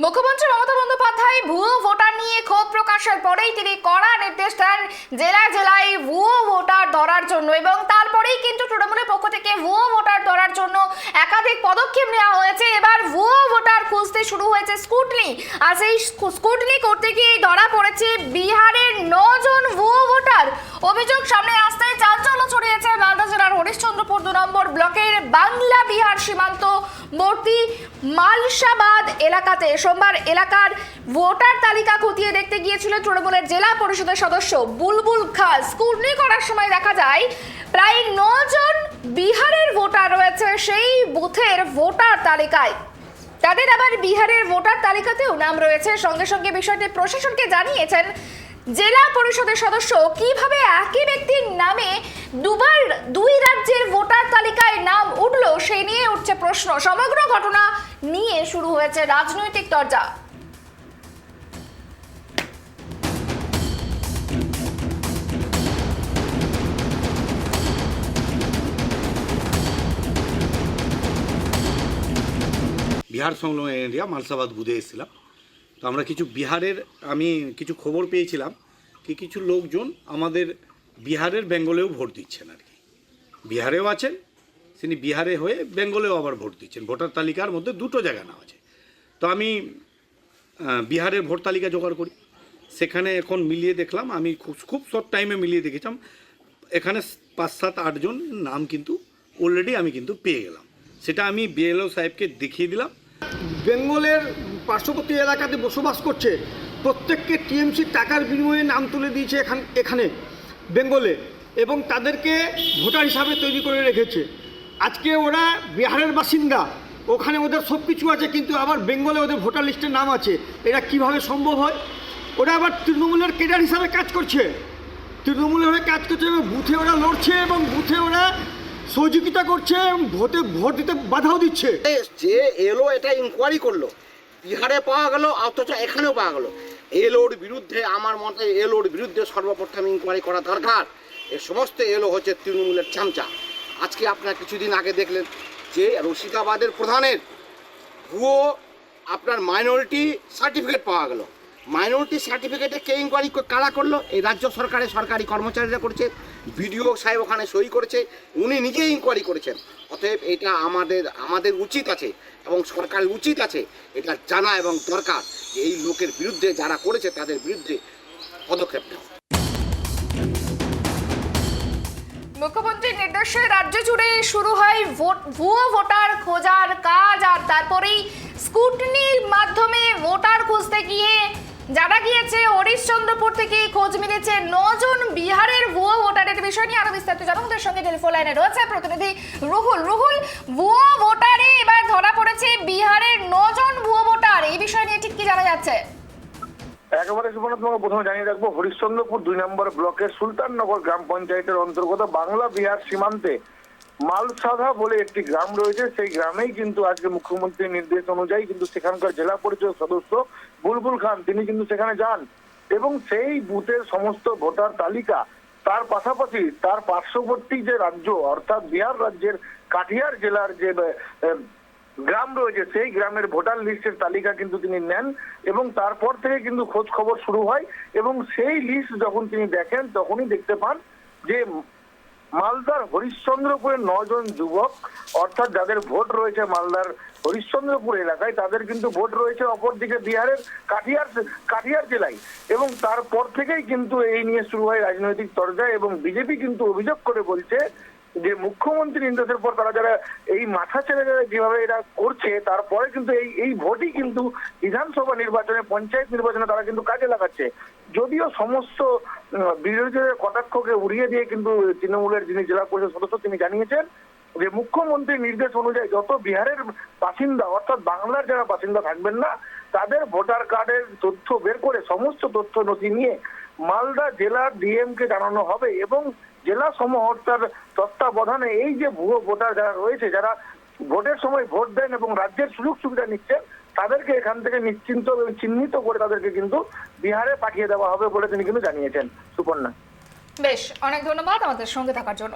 মুখ্যমন্ত্রী মমতা বন্দ্যোপাধ্যায় ভুয়ো ভোটার নিয়ে ক্ষোভ প্রকাশের পরেই তিনি কড়া নির্দেশ দেন জেলায় জেলায় ভুয়ো ভোটার ধরার জন্য এবং তারপরেই কিন্তু তৃণমূলের পক্ষ থেকে ভুয়ো ভোটার ধরার জন্য একাধিক পদক্ষেপ নেওয়া হয়েছে। এবার ভুয়ো ভোটার খুঁজতে শুরু হয়েছে স্কুটনি। আর সেই স্কু- স্কুটনি করতে গিয়ে ধরা পড়েছে বিহারের নজন ভুয়ো অভিযোগ সামনে আসতেই চাঞ্চল্য ছড়িয়েছে মালদা জেলার হরিশ্চন্দ্রপুর দু নম্বর ব্লকের বাংলা বিহার সীমান্তবর্তী মালসাবাদ এলাকাতে। সোমবার এলাকার ভোটার তালিকা খতিয়ে দেখতে গিয়েছিল তৃণমূলের জেলা পরিষদের সদস্য বুলবুল খান স্কুটনি করার সময় দেখা যায়, প্রায় নজন বিহারের ভোটার রয়েছে সেই বুথের ভোটার তালিকায়। তাদের আবার বিহারের ভোটার তালিকাতেও নাম রয়েছে। সঙ্গে সঙ্গে বিষয়টি প্রশাসনকে জানিয়েছেন জেলা পরিষদের সদস্য কীভাবে একই ব্যক্তির নামে দুবার দুই রাজ্যের ভোটার তালিকায় নাম উঠল সেই নিয়ে উঠছে প্রশ্ন। সমগ্র ঘটনা নিয়ে শুরু হয়েছে রাজনৈতিক চর্চা বিহার সংলগ্ন এরিয়া মালসাবাদ বুধে এসেছিলাম। তো আমরা কিছু বিহারের, আমি কিছু খবর পেয়েছিলাম কি কিছু লোকজন আমাদের বিহারের বেঙ্গলেও ভোট দিচ্ছেন আর কি। বিহারেও আছেন, তিনি বিহারে হয়ে বেঙ্গলেও আবার ভোট দিচ্ছেন। ভোটার তালিকার মধ্যে দুটো জায়গা নাম আছে। তো আমি বিহারের ভোট তালিকা জোগাড় করি। সেখানে এখন মিলিয়ে দেখলাম, আমি খুব খুব শর্ট টাইমে মিলিয়ে দেখেছিলাম, এখানে পাঁচ সাত আটজন নাম কিন্তু অলরেডি আমি কিন্তু পেয়ে গেলাম। সেটা আমি বিএলও সাহেবকে দেখিয়ে দিলাম। বেঙ্গলের পার্শ্ববর্তী এলাকাতে বসবাস করছে, প্রত্যেককে টিএমসি টাকার বিনিময়ে নাম তুলে দিয়েছে এখান, এখানে, বেঙ্গলে, এবং তাদেরকে ভোটার হিসাবে তৈরি করে রেখেছে। আজকে ওরা বিহারের বাসিন্দা, ওখানে ওদের সব কিছু আছে, কিন্তু আবার বেঙ্গলে ওদের ভোটার লিস্টের নাম আছে। এটা কীভাবে সম্ভব হয়? ওরা আবার তৃণমূলের কেডার হিসাবে কাজ করছে। তৃণমূলের হয়ে কাজ করছে এবং বুথে ওরা লড়ছে এবং বুথে ওরা সহযোগিতা করছে এবং ভোটে ভোট দিতে বাধাও দিচ্ছে। যে এলো এটা ইনকোয়ারি করল বিহারে পাওয়া গেল, অথচ এখানেও পাওয়া গেল। এলোর বিরুদ্ধে, আমার মতে এলোর বিরুদ্ধে সর্বপ্রথম ইনকোয়ারি করা দরকার। এ সমস্ত এলো হচ্ছে তৃণমূলের চামচা। আজকে আপনারা কিছুদিন আগে দেখলেন যে রশিদাবাদের প্রধানের ভুয়ো আপনার মাইনরিটি সার্টিফিকেট পাওয়া গেল। মাইনরিটি সার্টিফিকেটে কে ইনকোয়ারি কারা করল? এই রাজ্য সরকারের সরকারি কর্মচারীরা করছে, বিডিও সাহেব ওখানে সই করেছে, উনি নিজেই ইনকোয়ারি করেছেন। অতএব এটা আমাদের আমাদের উচিত আছে এবং সরকারের উচিত আছে এটা জানা এবং দরকার এই লোকের বিরুদ্ধে যারা করেছে তাদের বিরুদ্ধে পদক্ষেপ নেওয়া। মুখ্যমন্ত্রীর নির্দেশে রাজ্য জুড়ে শুরু হয় ভুয়ো ভোটার খোঁজার কাজ, আর তারপরেই স্কুটনির মাধ্যমে ভোটার খুঁজতে গিয়ে যারা গিয়েছে হরিশ্চন্দ্রপুর থেকে খোঁজ মিলেছে নজন বিহারের ভুয়ো ভোটারের বিষয় নিয়ে আরও বিস্তারিত জানাব। আমাদের সঙ্গে টেলিফোন লাইনে রয়েছে প্রতিনিধি রুহুল। রুহুল, ভুয়ো ভোটারে এবার ধরা পড়েছে বিহারের নজন ভুয়ো ভোটার। এই বিষয় নিয়ে ঠিক কি জানা যাচ্ছে? একেবারে সুবর্ণ তোমাকে প্রথমে জানিয়ে রাখব, হরিশ্চন্দ্রপুর দুই নম্বর ব্লকের সুলতাননগর গ্রাম পঞ্চায়েতের অন্তর্গত বাংলা বিহার সীমান্তে মালসাধা বলে একটি গ্রাম রয়েছে, সেই গ্রামেই কিন্তু আজকে মুখ্যমন্ত্রীর নির্দেশ অনুযায়ী কিন্তু সেখানকার জেলা পরিষদ সদস্য বুলবুল খান, তিনি কিন্তু সেখানে যান এবং সেই বুথের সমস্ত ভোটার তালিকা, তার পাশাপাশি তার পার্শ্ববর্তী যে রাজ্য, অর্থাৎ বিহার রাজ্যের কাটিহার জেলার যে গ্রাম রয়েছে, সেই গ্রামের ভোটার লিস্টের তালিকা কিন্তু তিনি নেন এবং তারপর থেকে কিন্তু খোঁজ খবর শুরু হয় এবং সেই লিস্ট যখন তিনি দেখেন, তখনই দেখতে পান যে মালদার হরিশ্চন্দ্রপুরে নজন যুবক, অর্থাৎ যাদের ভোট রয়েছে মালদার হরিশ্চন্দ্রপুর এলাকায়, তাদের কিন্তু ভোট রয়েছে অপরদিকে বিহারের কাঠিয়ার কাটিয়ার জেলায়। এবং তারপর থেকেই কিন্তু এই নিয়ে শুরু হয় রাজনৈতিক চর্চা এবং বিজেপি কিন্তু অভিযোগ করে বলছে যে মুখ্যমন্ত্রী নির্দেশের পর তারা যারা এই মাথা ছেড়ে যেভাবে এরা করছে, তারপরে কিন্তু এই এই ভোটই কিন্তু বিধানসভা নির্বাচনে, পঞ্চায়েত নির্বাচনে তারা কিন্তু কাজে লাগাচ্ছে। যদিও সমস্ত বিরোধীদের কটাক্ষকে উড়িয়ে দিয়ে কিন্তু তৃণমূলের যিনি জেলা পরিষদ সদস্য তিনি জানিয়েছেন যে মুখ্যমন্ত্রীর নির্দেশ অনুযায়ী যত বিহারের বাসিন্দা, অর্থাৎ বাংলার যারা বাসিন্দা থাকবেন না, তাদের ভোটার কার্ডের তথ্য বের করে, সমস্ত তথ্য নথি নিয়ে মালদা জেলার ডিএম কে জানানো হবে এবং জেলা সমহর্তার তত্ত্বাবধানে এই যে ভুয়ো ভোটার যারা রয়েছে, যারা ভোটের সময় ভোট দেন এবং রাজ্যের সুযোগ সুবিধা নিচ্ছেন, তাদেরকে এখান থেকে নিশ্চিন্ত এবং চিহ্নিত করে তাদেরকে কিন্তু বিহারে পাঠিয়ে দেওয়া হবে বলে তিনি কিন্তু জানিয়েছেন। সুপর্ণা। বেশ, অনেক ধন্যবাদ আমাদের সঙ্গে থাকার জন্য।